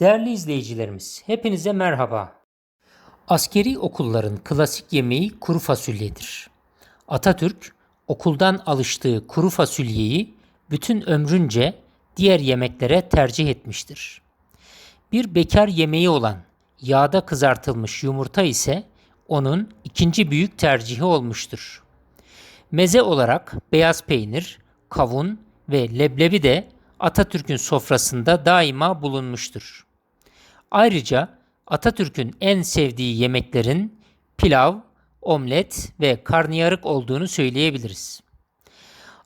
Değerli izleyicilerimiz, hepinize merhaba. Askeri okulların klasik yemeği kuru fasulyedir. Atatürk, okuldan alıştığı kuru fasulyeyi bütün ömrünce diğer yemeklere tercih etmiştir. Bir bekar yemeği olan yağda kızartılmış yumurta ise onun ikinci büyük tercihi olmuştur. Meze olarak beyaz peynir, kavun ve leblebi de Atatürk'ün sofrasında daima bulunmuştur. Ayrıca Atatürk'ün en sevdiği yemeklerin pilav, omlet ve karnıyarık olduğunu söyleyebiliriz.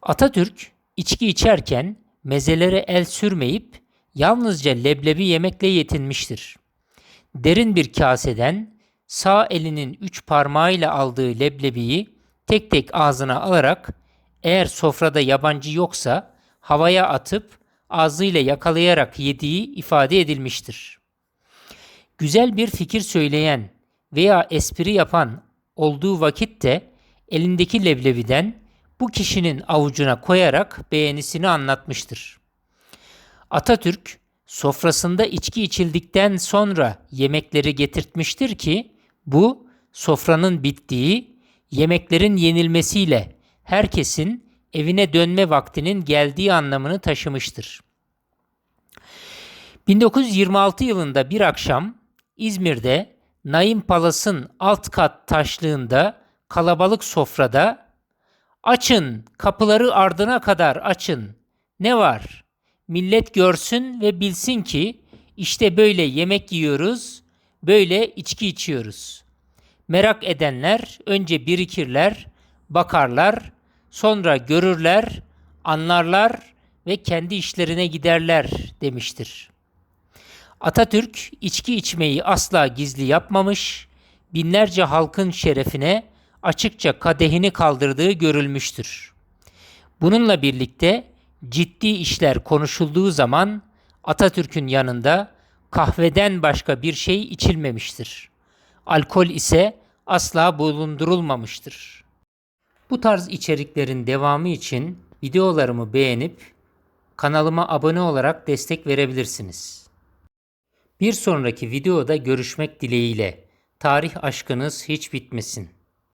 Atatürk içki içerken mezelere el sürmeyip yalnızca leblebi yemekle yetinmiştir. Derin bir kaseden sağ elinin üç parmağıyla aldığı leblebiyi tek tek ağzına alarak eğer sofrada yabancı yoksa havaya atıp ağzıyla yakalayarak yediği ifade edilmiştir. Güzel bir fikir söyleyen veya espri yapan olduğu vakitte elindeki leblebiden bu kişinin avucuna koyarak beğenisini anlatmıştır. Atatürk sofrasında içki içildikten sonra yemekleri getirtmiştir ki bu sofranın bittiği, yemeklerin yenilmesiyle herkesin evine dönme vaktinin geldiği anlamını taşımıştır. 1926 yılında bir akşam İzmir'de Naim Palas'ın alt kat taşlığında kalabalık sofrada açın kapıları ardına kadar açın ne var millet görsün ve bilsin ki işte böyle yemek yiyoruz böyle içki içiyoruz. Merak edenler önce birikirler, bakarlar, sonra görürler, anlarlar ve kendi işlerine giderler demiştir. Atatürk içki içmeyi asla gizli yapmamış, binlerce halkın şerefine açıkça kadehini kaldırdığı görülmüştür. Bununla birlikte ciddi işler konuşulduğu zaman Atatürk'ün yanında kahveden başka bir şey içilmemiştir. Alkol ise asla bulundurulmamıştır. Bu tarz içeriklerin devamı için videolarımı beğenip kanalıma abone olarak destek verebilirsiniz. Bir sonraki videoda görüşmek dileğiyle. Tarih aşkınız hiç bitmesin.